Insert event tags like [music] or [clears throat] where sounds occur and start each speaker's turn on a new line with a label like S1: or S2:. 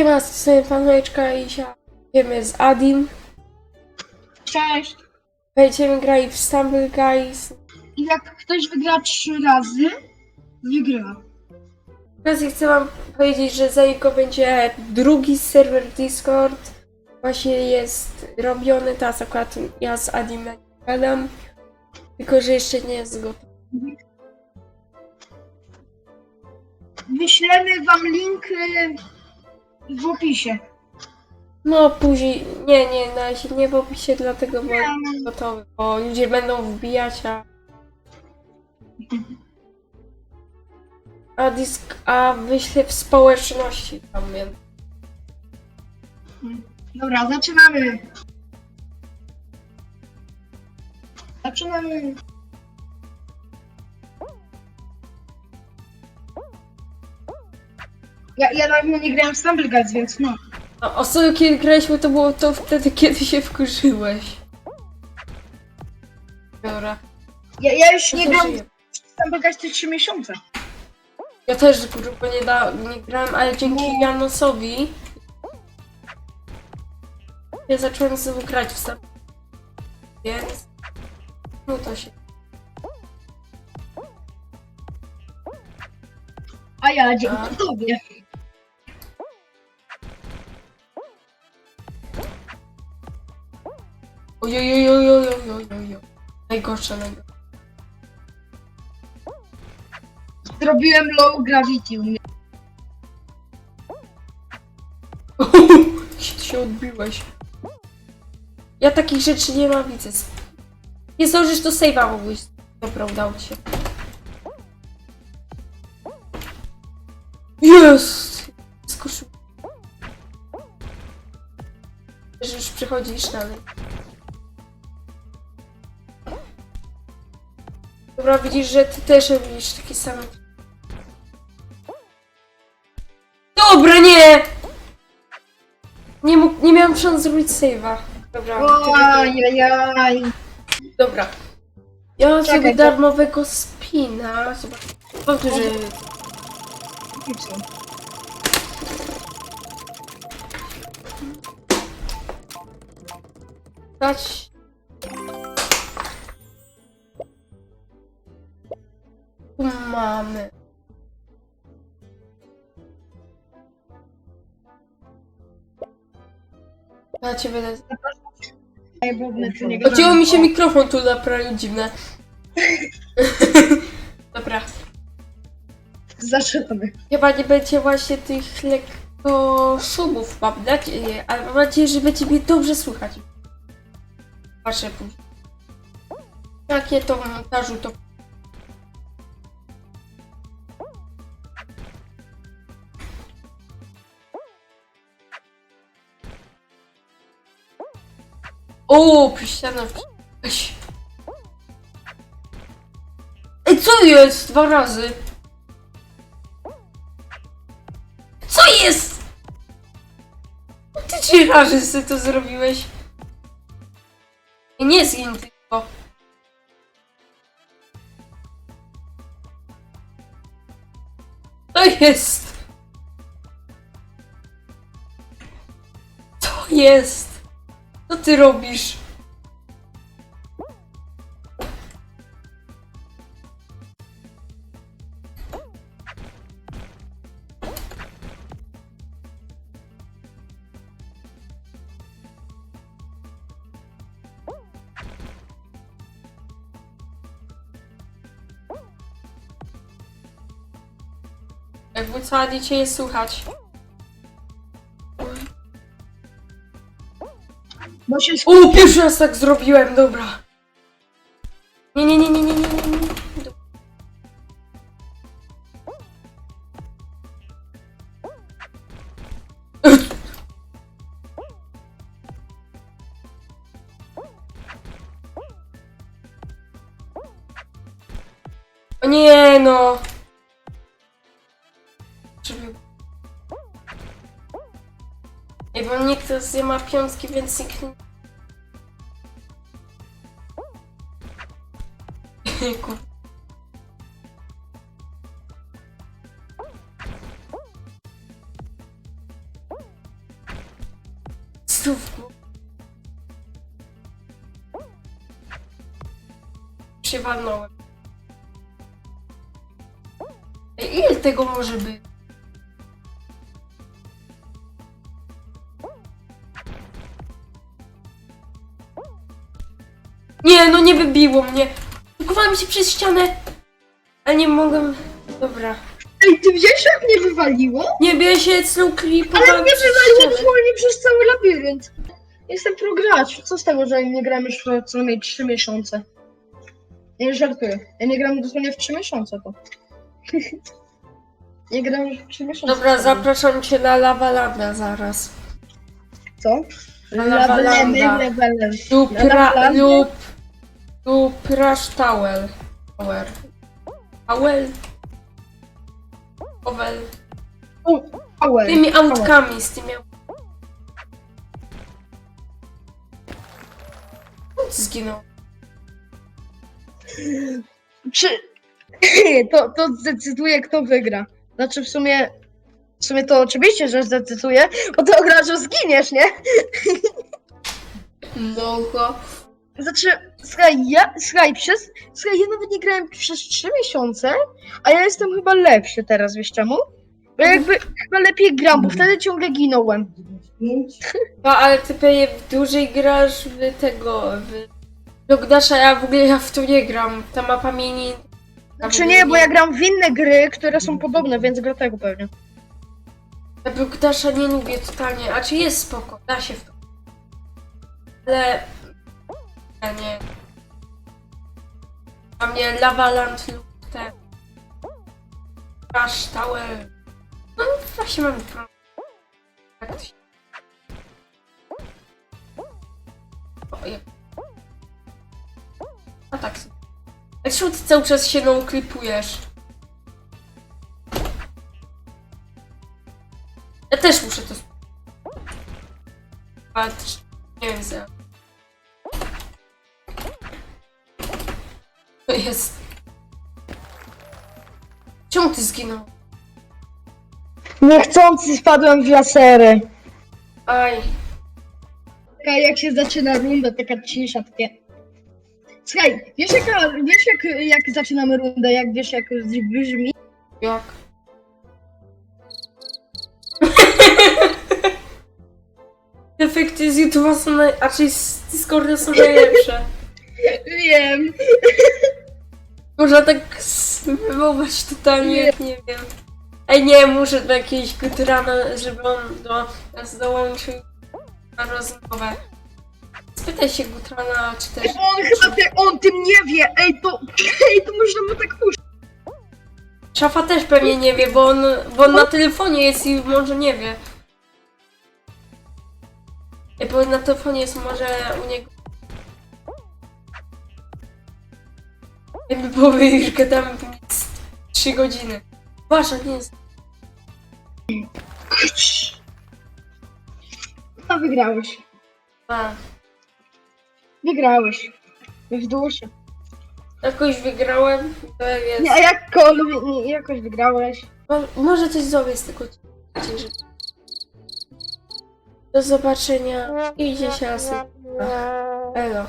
S1: Siema, z tej paneczka i siedzimy z Adim.
S2: Cześć.
S1: Będziemy grali w Stumble Guys.
S2: I jak ktoś wygra trzy razy, wygrywa.
S1: Teraz chcę wam powiedzieć, że za niego będzie drugi serwer Discord. Właśnie jest robiony, teraz akurat ja z Adim na nim gadam. Tylko, że jeszcze nie jest gotowy.
S2: Wyślemy wam link y, w opisie.
S1: No później, nie, nie, na razie nie w opisie, dlatego bo gotowy, bo ludzie będą wbijać, a... A disk, a wyślę w społeczności tam, więc...
S2: Dobra, zaczynamy. Zaczynamy. Ja, ja dawno nie grałem w Stumble Guys, więc no.
S1: A ostatnio kiedy graliśmy, to było to wtedy, [laughs] kiedy się wkurzyłeś. Dobra.
S2: Ja, ja już nie
S1: żyję.
S2: w Stumble Guys te 3 miesiące.
S1: Ja też grubo nie, da, nie grałem, ale dzięki Janosowi ja zacząłem znowu grać w sam. Więc no to się.
S2: A ja dzięki tobie.
S1: Ojojojojojojojojo. Najgorsze, najgorsze.
S2: Zrobiłem low gravity u mnie.
S1: Się odbiłeś. Ja takich rzeczy nienawidzę. Nie zdążysz do save'a mogłeś. Dobra, udało ci się. Jest! Skoczył. Już przechodzisz dalej. Dobra, widzisz, że ty też robisz takie same. Dobra, nie! Nie, mógł, nie miałam szans zrobić save'a. Dobra,
S2: Ojajaj.
S1: dobra. Ja mam
S2: Czekaj,
S1: sobie
S2: to-
S1: darmowego spina. Zobacz. Powtórzę. Dać. Mamy. Ja cię będę...
S2: Nie
S1: Odcięło
S2: gramy.
S1: mi się mikrofon tu naprawdę dziwne. [laughs] Dobra.
S2: Zaczynamy.
S1: Chyba nie będzie właśnie tych lekko szumów, mam nadzieję, ale mam nadzieję, że będzie mnie dobrze słychać. Patrzę później. Jakie to w montażu to... O, piściana. Weź. Ej, co jest? Dwa razy. Co jest? Ty trzy razy sobie to zrobiłeś. Nie zgin tylko. To jest. To jest. Co ty robisz? Jakby co, Adi cię nie słychać.
S2: Bo się
S1: O, pierwszy raz tak zrobiłem, dobra. Nie, nie, nie, nie, nie, nie, nie, nie. O nie, no. Żeby... Ej, bo nikt z nie ma piątki, więc nikt nie... Kur... stów. Się walnąłem. Ile tego może być? Nie, no nie wybiło mnie. Blokowałem się przez ścianę. A nie mogłem... Dobra.
S2: Ej, ty wiesz jak mnie wywaliło?
S1: Nie bierz się clip.
S2: Ale mnie wywaliło dosłownie przez cały labirynt. Jestem progracz. Co z tego, że nie gram już co najmniej 3 miesiące? Ja nie żartuję. Ja nie gram dosłownie w 3 miesiące to. [laughs] nie gram już w 3 miesiące.
S1: Dobra, zapraszam cię na Lavalanda zaraz.
S2: Co?
S1: Na Lavalanda.
S2: levelem.
S1: Lub, ra, lub, lub Rush Tower. Tower. Tower? Tower. Tymi autkami, z tymi autkami. Zginął.
S2: Czy... [clears throat] to, to zdecyduje kto wygra. Znaczy w sumie... W sumie to oczywiście, że zdecyduje, bo to gra, że zginiesz, nie? [laughs]
S1: Mogło.
S2: Znaczy, słuchaj, ja, słuchaj, przez, słuchaj, ja nawet nie grałem przez 3 miesiące, a ja jestem chyba lepszy teraz, wiesz czemu? Bo jakby chyba lepiej gram, bo wtedy ciągle ginąłem.
S1: No, ale ty pewnie dłużej grasz w tego, w Logdasza, ja w ogóle ja w to nie gram. Ta mapa mnie nie...
S2: Znaczy nie, bo ja gram w inne gry, które są podobne, więc dlatego pewnie.
S1: Ja nie lubię totalnie, a czy jest spoko, da się w to. Ale... Nie. A mnie Lavaland lub te... Rush Tower... No właśnie mam problem. A tak sobie. A czemu ty cały czas się no klipujesz? Ja też muszę to... Patrz, nie wiem za... To jest... Czemu ty zginął?
S2: Niechcący spadłem w lasery.
S1: Aj,
S2: Taka jak się zaczyna runda, taka cisza, takie... Słuchaj, wiesz, jaka, wiesz jak, jak zaczynamy rundę, jak wiesz jak brzmi?
S1: jak? [laughs] Efekty z YouTube'a są naj... a czyli z Discorda są najlepsze.
S2: Wiem.
S1: Można tak wywołać totalnie, nie. nie wiem. Ej, nie, muszę do jakiegoś gutrana, żeby on do nas dołączył na rozmowę. Spytaj się gutrana, czy też...
S2: On chyba ty, on tym nie wie, ej to, ej to można mu tak puszczać.
S1: Szafa też pewnie nie wie, bo on, bo on na telefonie jest i może nie wie. Ej, bo na telefonie jest może u niego... Jakby powie, już gadamy 3 godziny. Wasza, nie jest...
S2: A wygrałeś.
S1: A,
S2: Wygrałeś. W duszy.
S1: jakoś wygrałem, to jest...
S2: Nie, jakkolwiek, nie, jakoś wygrałeś.
S1: Mo- może coś zrobię z tego odcinka. Do zobaczenia i dzisiaj raz. Elo.